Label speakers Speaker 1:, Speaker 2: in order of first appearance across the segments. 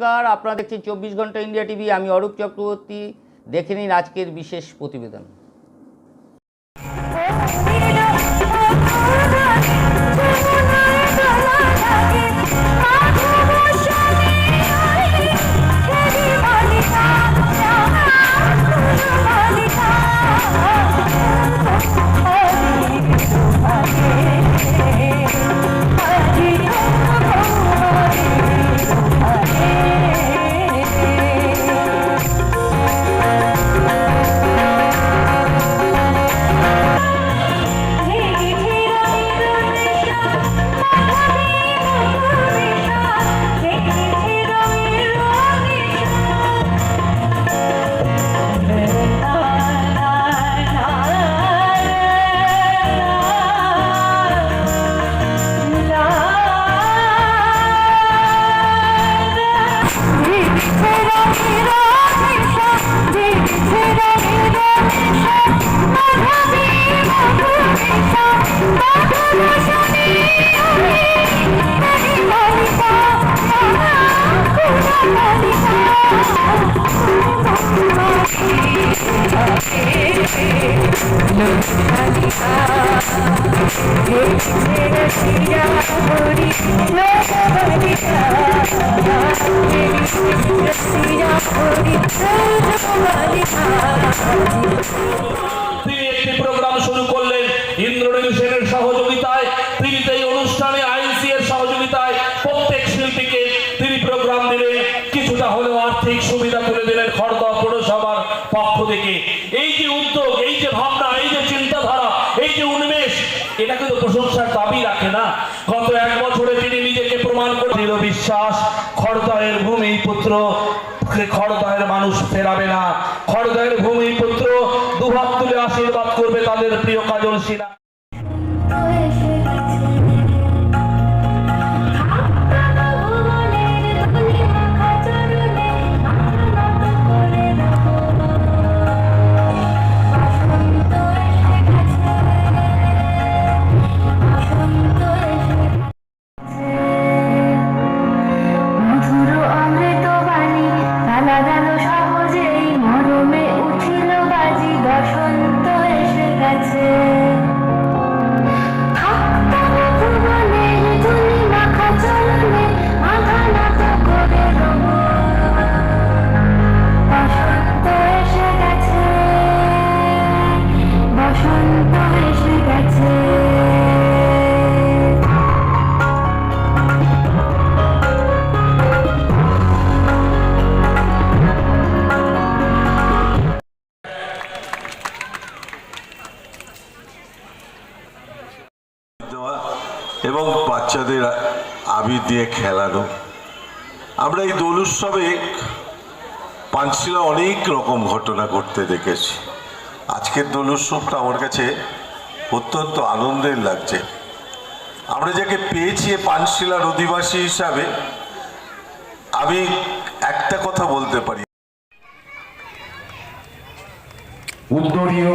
Speaker 1: নমস্কার, আপনারা দেখছেন চব্বিশ ঘণ্টা ইন্ডিয়া টিভি, আমি অরূপ চক্রবর্তী। দেখে নিন আজকের বিশেষ প্রতিবেদন।
Speaker 2: প্রোগ্রাম শুরু করলেন ইন্দ্রনীল সেনের সহযোগিতায় তিনি এই অনুষ্ঠানে আইনসি সহযোগিতায় প্রত্যেক শিল্পীকে তিনি প্রোগ্রাম দিলেন। কিছুটা হলেও আর্থিক সুবিধা তুলে দিলেন পৌরসভার পক্ষ থেকে। এই যে উদ্যোগ, এই যে ভাবনা, এই যে চিন্তাধারা, এই যে উন্মেষ, এটা কিন্তু প্রশংসার দাবি রাখে না। গত এক বছরে তিনি নিজেকে প্রমাণ করে বিশ্বাস বিশ্বাস ভূমি পুত্র খড়দয়ের মানুষ ফেরাবে না। খড়দয়ের ভূমি পুত্র দুহাত তুলে আশীর্বাদ করবে তাদের প্রিয় কাজল সিনহা।
Speaker 3: আবির দিয়ে খেলানো। আমরা এই দোল উৎসবে পাঁচশিলা অনেক রকম ঘটনা ঘটতে দেখেছি। আজকের দোল উৎসবটা আমার কাছে অত্যন্ত আনন্দের লাগছে। আমরা যাকে পেয়েছি এ পানশিলার অধিবাসী হিসাবে আমি একটা কথা বলতে পারি।
Speaker 4: উত্তরীয়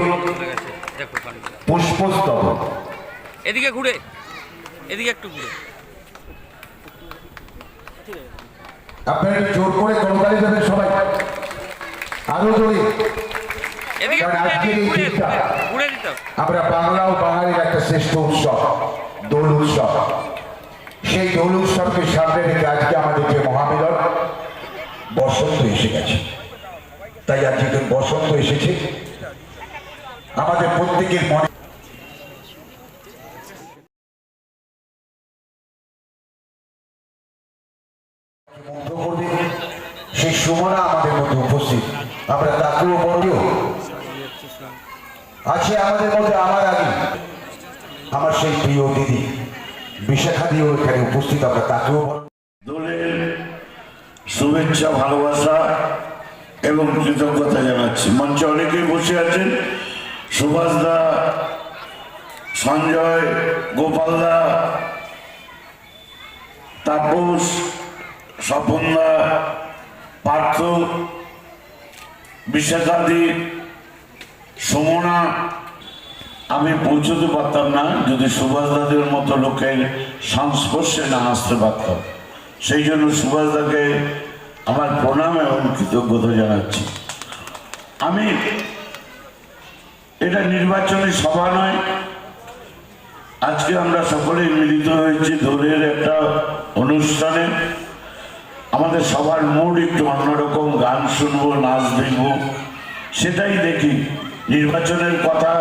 Speaker 4: পুষ্পস্তবক।
Speaker 5: এদিকে ঘুরে এদিকে একটু ঘুরে।
Speaker 4: আপনারা জোর করে করতালি দেবেন সবাই। আরও জোরে। আমরা বাংলা ও বাঙালির একটা শ্রেষ্ঠ উৎসব দোল উৎসব। সেই দোল উৎসবকে সামনে রেখে আজকে আমাদের যে মহামিলন বসন্ত এসে গেছে। তাই আজকে বসন্ত এসেছে। আমাদের প্রত্যেকের মনে মুগ্ধ করবে সেই সুমনা উপস্থিত আমরা তাকেও বলিও আছে আমাদের মধ্যে আমার আগে। আমার সেই প্রিয় দিদি, বিশাখা দিও এখানে উপস্থিত, আমরা তাকেও
Speaker 6: দোলের শুভেচ্ছা, ভালোবাসা এবং কৃতজ্ঞতা জানাচ্ছি। মঞ্চে অনেকেই বসে আছেন। সুভাষ দা, সঞ্জয় গোপালদা তাপস স্বপনদা পার্থ বিশাখাদি সমনা, আমি পৌঁছতে পারতাম না, যদি সুভাষ দাদের মতো লোকের সংস্পর্শে না আসতে পারতাম। সেই জন্য সুভাষ দাকে আমার প্রণাম এবং কৃতজ্ঞতা জানাচ্ছি। আমি এটা নির্বাচনী সভা নয়, আজকে আমরা সকলেই মিলিত হয়েছি দলের একটা অনুষ্ঠানে। আমাদের সবার মুড একটু অন্যরকম, গান শুনব, নাচ দেখব, সেটাই দেখি। নির্বাচনের কথা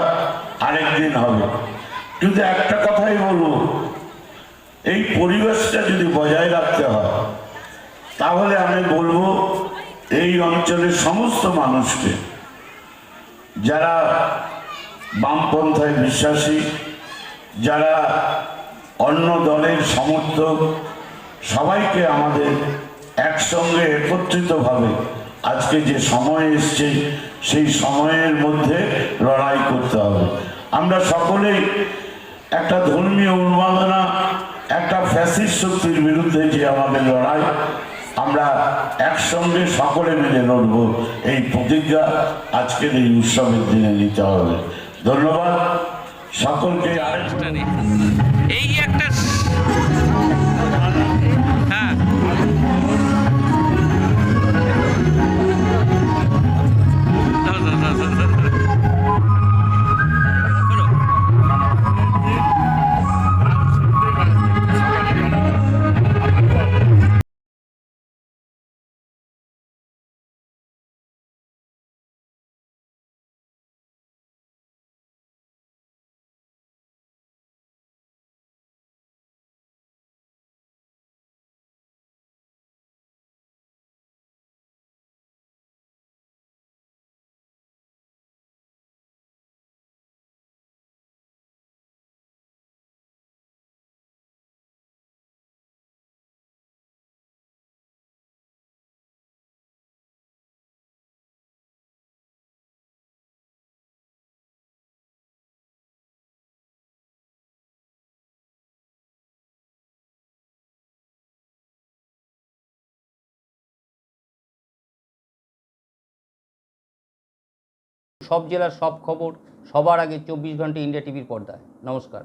Speaker 6: আরেকদিন হবে। কিন্তু একটা কথাই বলব, এই পরিবেশটা যদি বজায় রাখতে হয়, তাহলে আমি বলব, এই অঞ্চলের সমস্ত মানুষকে, যারা বামপন্থায় বিশ্বাসী, যারা অন্য দলের সমর্থক, সবাইকে আমাদের একসঙ্গে একত্রিতভাবে আজকে যে সময় এসছে, সেই সময়ের মধ্যে লড়াই করতে হবে। আমরা সকলেই একটা ধর্মীয় উন্মাদনা, একটা ফ্যাসিস্ট শক্তির বিরুদ্ধে যে আমাদের লড়াই, আমরা একসঙ্গে সকলে মিলে লড়ব। এই প্রতিজ্ঞা আজকের এই উৎসবের দিনে নিতে হবে। ধন্যবাদ। সকলকে আরেক
Speaker 1: সব জেলার সব খবর সবার আগে চব্বিশ ঘণ্টা ইন্ডিয়া টিভির পর্দায়। নমস্কার।